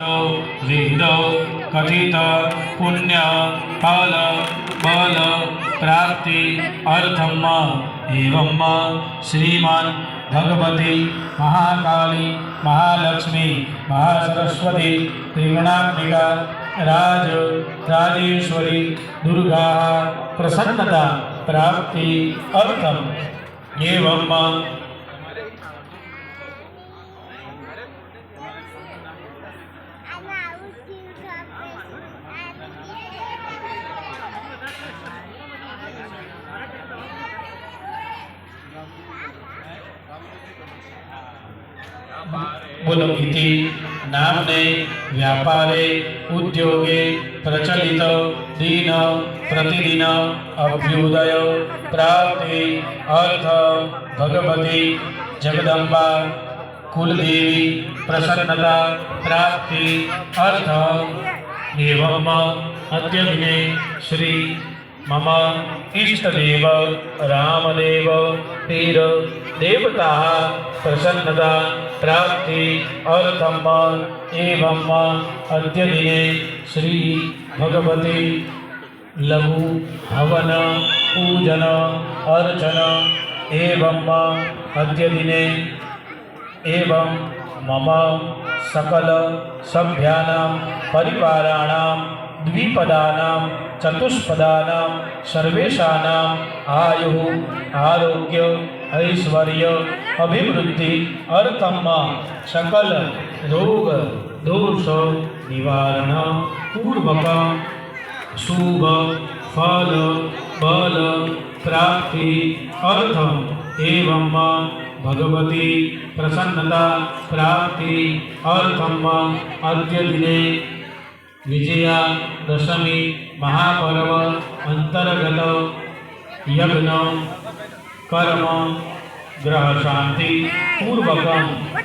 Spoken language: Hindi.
विहित कथित पुण्य, फल, बल, प्राप्ति अर्थम एवं श्रीमान भगवती महाकाली, महालक्ष्मी, महासरस्वती, त्रिगुणात्मिका, राज, राजेश्वरी, दुर्गा, प्रसन्नता, प्राप्ति, अर्थम, एवं इति नामने व्यापारे, उद्योगे प्रचलित, दीन, प्रतिदिन, अभ्युदय, प्राप्ति, अर्थ, भगवती, जगदम्बा, कुलदेवी, प्रसन्नता, प्राप्ति, अर्थ। एवं अद्यदिने श्री मम इष्टदेव, रामदेव, तीर, देवता, प्रसन्नता, प्राप्ति अर्थम एवं अद्यदिने श्री भगवती लघु हवन, पूजन, अर्चन, एवं अद्यदिने, एवं मम सकल सभ्यानां परिवाराणां द्विपदानां चतुष्पदानां सर्वेषाणाम् आयुः, आरोग्य, ऐश्वर्य, अभिवृद्धि अर्थम सकल रोग, दोष, निवारण, पूर्वक, शुभ, फल, बल, प्राप्ति, अर्थम, एवं भगवती प्रसन्नता प्राप्ति अर्थम अद्य दिने विजया दशमी महापर्व अंतर्गत यज्ञ कर्म ग्रह शांति पूर्वक